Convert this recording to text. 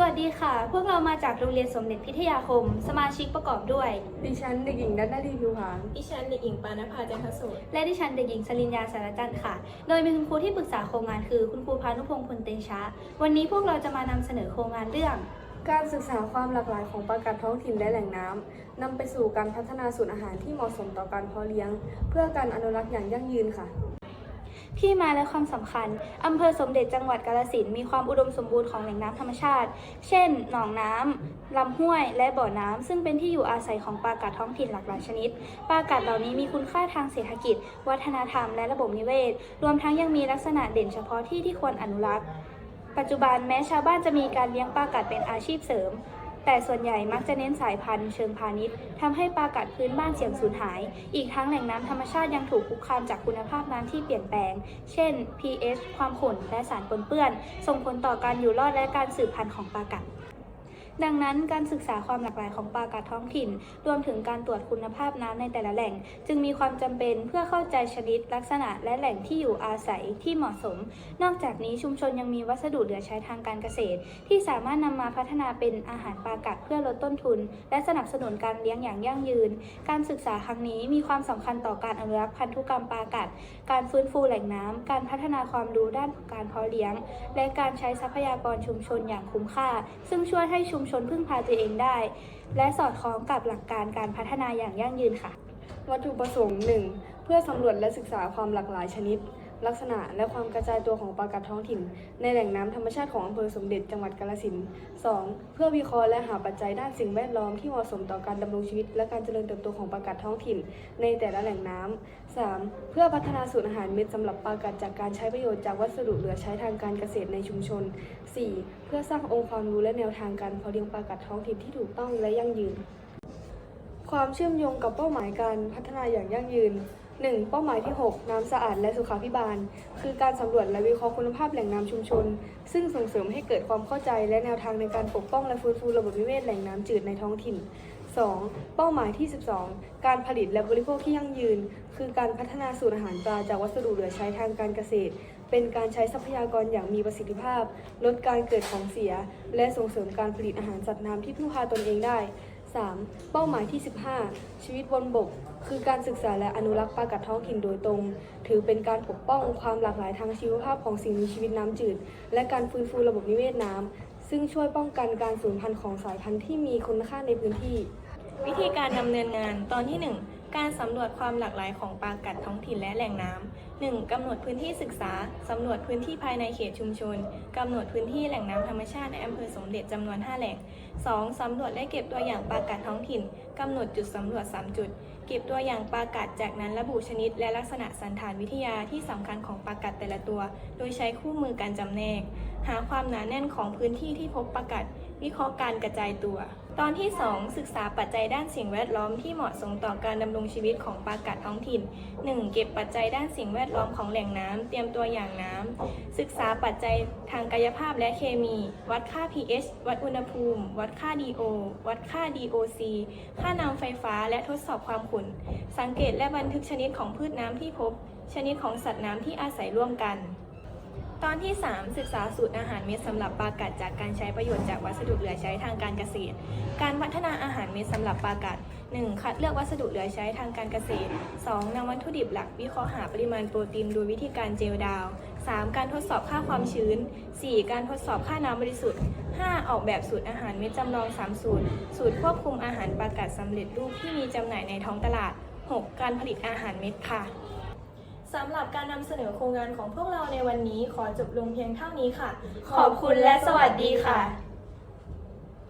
สวัสดีค่ะ พวกเรามาจากโรงเรียนสมเด็จพิทยาคม สมาชิกประกอบด้วย ดิฉันเด็กหญิงนัทนาทีผิวผางดิฉันเด็กหญิงปานภาจันทโสดและดิฉันเด็กหญิงสลินยาสารจันทร์ค่ะ โดยมีคุณครูที่ปรึกษาโครงงานคือคุณครูพานุพงศ์พลเตชะ วันนี้พวกเราจะมานำเสนอโครงงานเรื่อง การศึกษาความหลากหลายของปลากัดท้องถิ่นและแหล่งน้ำนำไปสู่การพัฒนาสูตรอาหารที่เหมาะสมต่อการเพาะเลี้ยง เพื่อการอนุรักษ์อย่างยั่งยืนค่ะ ที่มาและความสำคัญอำเภอสมเด็จจังหวัดกาฬสินมีความอุดมสมบูรณ์ของแหล่งน้ำธรรมชาติ เช่น หนองน้ำลำห้วย และบ่อน้ำซึ่งเป็นที่อยู่อาศัยของปลากัดท้องถิ่นหลากหลายชนิด ปลากัดเหล่านี้มีคุณค่าทางเศรษฐกิจ วัฒนธรรม และระบบนิเวศ รวมทั้งยังมีลักษณะเด่นเฉพาะที่ที่ควรอนุรักษ์ ปัจจุบันแม้ชาวบ้านจะมีการเลี้ยงปลากัดเป็นอาชีพเสริม แต่ส่วนใหญ่มักจะเน้นสายพันธุ์เชิงพาณิชย์ทำให้ปลากัดพื้นบ้านเสี่ยงสูญหาย อีกทั้งแหล่งน้ำธรรมชาติยังถูกคุกคามจากคุณภาพน้ำที่เปลี่ยนแปลง เช่น pH ความขุ่นและสารปนเปื้อน ส่งผลต่อการอยู่รอดและการสืบพันธุ์ของปลากัด ดังนั้นการศึกษาความหลากหลายของปลากัดท้องถิ่น รวมถึงการตรวจคุณภาพน้ำในแต่ละแหล่ง จึงมีความจำเป็นเพื่อเข้าใจชนิดลักษณะและแหล่งที่อยู่อาศัยที่เหมาะสม นอกจากนี้ชุมชนยังมีวัสดุเหลือใช้ทางการเกษตร ที่สามารถนำมาพัฒนาเป็นอาหารปลากัดเพื่อลดต้นทุน และสนับสนุนการเลี้ยงอย่างยั่งยืน การศึกษาครั้งนี้มีความสำคัญต่อการอนุรักษ์พันธุกรรมปลากัด การฟื้นฟูแหล่งน้ำการพัฒนาความรู้ด้านการเพาะเลี้ยง และการใช้ทรัพยากรชุมชนอย่างคุ้มค่า ซึ่งช่วยให้ชุมชนพึ่งพาตัวเองได้ และสอดคล้องกับหลักการการพัฒนาอย่างยั่งยืนค่ะ วัตถุประสงค์ 1. เพื่อสำรวจและศึกษาความหลากหลายชนิด ลักษณะและความกระจายตัวของปลากัดท้องถิ่น ในแหล่งน้ำธรรมชาติของอำเภอสมเด็จจังหวัดกาฬสินธุ์ 2. เพื่อวิเคราะห์และหาปัจจัยด้านสิ่งแวดล้อมที่เหมาะสมต่อการดำรงชีวิต และการเจริญเติบโตของปลากัดท้องถิ่น ในแต่ละแหล่งน้ำ 3. เพื่อพัฒนาสูตรอาหารเม็ดสำหรับปลากัดจากการใช้ประโยชน์จากวัสดุเหลือใช้ทางการเกษตรในชุมชน 4. เพื่อสร้างองค์ความรู้และแนวทางการเพาะเลี้ยงปลากัดท้องถิ่นที่ถูกต้องและยั่งยืน ความเชื่อมโยงกับเป้าหมายการพัฒนาอย่างยั่งยืน 1. เป้าหมายที่ 6 น้ำสะอาดและสุขาภิบาล คือการสำรวจและวิเคราะห์คุณภาพแหล่งน้ำชุมชน ซึ่งส่งเสริมให้เกิดความเข้าใจและแนวทางในการปกป้องและฟื้นฟูระบบนิเวศแหล่งน้ำจืดในท้องถิ่น 2. เป้าหมายที่ 12 การผลิตและบริโภคที่ยั่งยืน คือการพัฒนาสูตรอาหารปลาจากวัสดุเหลือใช้ทางการเกษตร เป็นการใช้ทรัพยากรอย่างมีประสิทธิภาพ ลดการเกิดของเสีย และส่งเสริมการผลิตอาหารสัตว์น้ำที่พึ่งพาตนเองได้ 3. เป้าหมายที่ 15 ชีวิตบนบก คือการศึกษาและอนุรักษ์ปลากัดท้องถิ่นโดยตรง ถือเป็นการปกป้องความหลากหลายทางชีวภาพของสิ่งมีชีวิตน้ำจืด และการฟื้นฟูระบบนิเวศน้ำ ซึ่งช่วยป้องกันการสูญพันธุ์ของสายพันธุ์ที่มีคุณค่าในพื้นที่ วิธีการดำเนินงานตอนที่ 1 การสำรวจความหลากหลายของปลากัดท้องถิ่นและแหล่งน้ำ 1. กำหนดพื้นที่ศึกษา สำรวจพื้นที่ภายในเขตชุมชน กำหนดพื้นที่แหล่งน้ำธรรมชาติในอำเภอสมเด็จจำนวน 5 แหล่ง 2. สำรวจและเก็บตัวอย่างปลากัดท้องถิ่น กำหนดจุดสำรวจ 3 จุด เก็บตัวอย่างปลากัดจากนั้นระบุชนิด และลักษณะสันฐานวิทยาที่สำคัญของปลากัดแต่ละตัว โดยใช้คู่มือการจำแนก หาความหนาแน่นของพื้นที่ที่พบปลากัด วิเคราะห์การกระจายตัว ตอนที่ 2 ศึกษาปัจจัยด้านสิ่งแวดล้อมที่เหมาะสมต่อการดำรงชีวิตของปลากัดท้องถิ่น 1. เก็บปัจจัยด้านสิ่งแวดล้อมของแหล่งน้ำเตรียมตัวอย่างน้ำศึกษาปัจจัยทางกายภาพและเคมี วัดค่า pH วัดอุณหภูมิ วัดค่า DO วัดค่า DOC ค่าน้ำไฟฟ้าและทดสอบความขุ่น สังเกตและบันทึกชนิดของพืชน้ำที่พบ ชนิดของสัตว์น้ำที่อาศัยร่วมกัน ตอนที่ 3 ศึกษาสูตรอาหารเม็ดสำหรับปลากัดจากการใช้ประโยชน์จากวัสดุเหลือใช้ทางการเกษตร การพัฒนาอาหารเม็ดสำหรับปลากัด 1. คัดเลือกวัสดุเหลือใช้ทางการเกษตร 2. นำวัตถุดิบหลักวิเคราะห์หาปริมาณโปรตีนโดยวิธีการเจลดาว 3. การทดสอบค่าความชื้น 4. การทดสอบค่าน้ำบริสุทธิ์ 5. ออกแบบสูตรอาหารเม็ดจำลอง 3 สูตร สูตรควบคุมอาหารปลากัดสำเร็จรูปที่มีจำหน่ายในท้องตลาด 6. การผลิตอาหารเม็ดค่ะ สำหรับการนำเสนอโครงงานของพวกเราในวันนี้ขอจบลงเพียงเท่านี้ค่ะ ขอบคุณและสวัสดีค่ะ